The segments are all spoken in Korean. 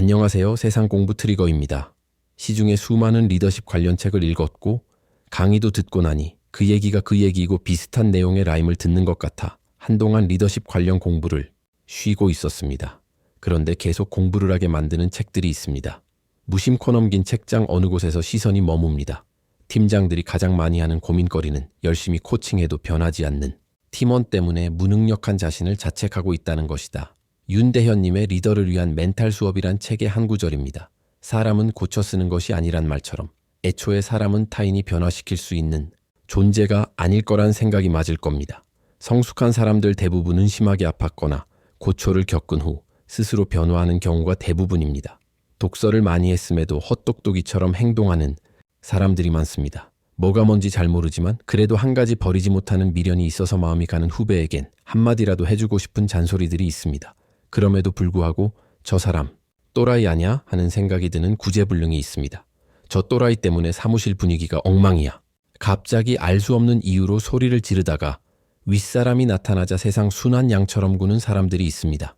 안녕하세요. 세상 공부 트리거입니다. 시중에 수많은 리더십 관련 책을 읽었고 강의도 듣고 나니 그 얘기가 그 얘기이고 비슷한 내용의 라임을 듣는 것 같아 한동안 리더십 관련 공부를 쉬고 있었습니다. 그런데 계속 공부를 하게 만드는 책들이 있습니다. 무심코 넘긴 책장 어느 곳에서 시선이 머뭅니다. 팀장들이 가장 많이 하는 고민거리는 열심히 코칭해도 변하지 않는 팀원 때문에 무능력한 자신을 자책하고 있다는 것이다. 윤대현님의 리더를 위한 멘탈 수업이란 책의 한 구절입니다. 사람은 고쳐 쓰는 것이 아니란 말처럼 애초에 사람은 타인이 변화시킬 수 있는 존재가 아닐 거란 생각이 맞을 겁니다. 성숙한 사람들 대부분은 심하게 아팠거나 고초를 겪은 후 스스로 변화하는 경우가 대부분입니다. 독서를 많이 했음에도 헛똑똑이처럼 행동하는 사람들이 많습니다. 뭐가 뭔지 잘 모르지만 그래도 한 가지 버리지 못하는 미련이 있어서 마음이 가는 후배에겐 한마디라도 해주고 싶은 잔소리들이 있습니다. 그럼에도 불구하고 저 사람 또라이 아냐 하는 생각이 드는 구제불능이 있습니다. 저 또라이 때문에 사무실 분위기가 엉망이야. 갑자기 알 수 없는 이유로 소리를 지르다가 윗사람이 나타나자 세상 순한 양처럼 구는 사람들이 있습니다.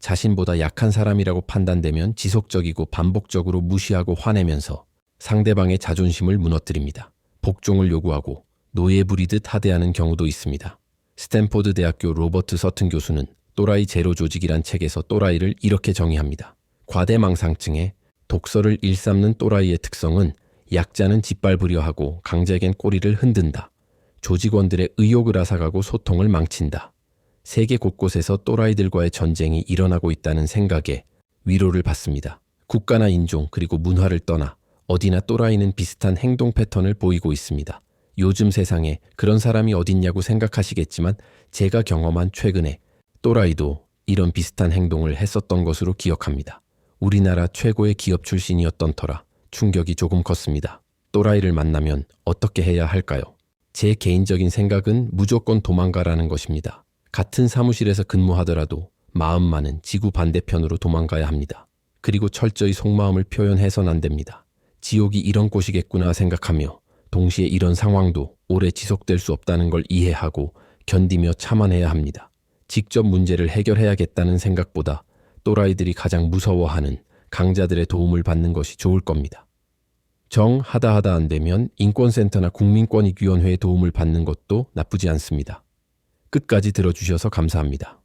자신보다 약한 사람이라고 판단되면 지속적이고 반복적으로 무시하고 화내면서 상대방의 자존심을 무너뜨립니다. 복종을 요구하고 노예 부리듯 하대하는 경우도 있습니다. 스탠포드 대학교 로버트 서튼 교수는 또라이 제로 조직이란 책에서 또라이를 이렇게 정의합니다. 과대망상증에 독서를 일삼는 또라이의 특성은 약자는 짓밟으려 하고 강자에겐 꼬리를 흔든다. 조직원들의 의욕을 앗아가고 소통을 망친다. 세계 곳곳에서 또라이들과의 전쟁이 일어나고 있다는 생각에 위로를 받습니다. 국가나 인종 그리고 문화를 떠나 어디나 또라이는 비슷한 행동 패턴을 보이고 있습니다. 요즘 세상에 그런 사람이 어딨냐고 생각하시겠지만 제가 경험한 최근에 또라이도 이런 비슷한 행동을 했었던 것으로 기억합니다. 우리나라 최고의 기업 출신이었던 터라 충격이 조금 컸습니다. 또라이를 만나면 어떻게 해야 할까요? 제 개인적인 생각은 무조건 도망가라는 것입니다. 같은 사무실에서 근무하더라도 마음만은 지구 반대편으로 도망가야 합니다. 그리고 철저히 속마음을 표현해선 안 됩니다. 지옥이 이런 곳이겠구나 생각하며 동시에 이런 상황도 오래 지속될 수 없다는 걸 이해하고 견디며 참아내야 합니다. 직접 문제를 해결해야겠다는 생각보다 또라이들이 가장 무서워하는 강자들의 도움을 받는 것이 좋을 겁니다. 정 하다 하다 안 되면 인권센터나 국민권익위원회의 도움을 받는 것도 나쁘지 않습니다. 끝까지 들어주셔서 감사합니다.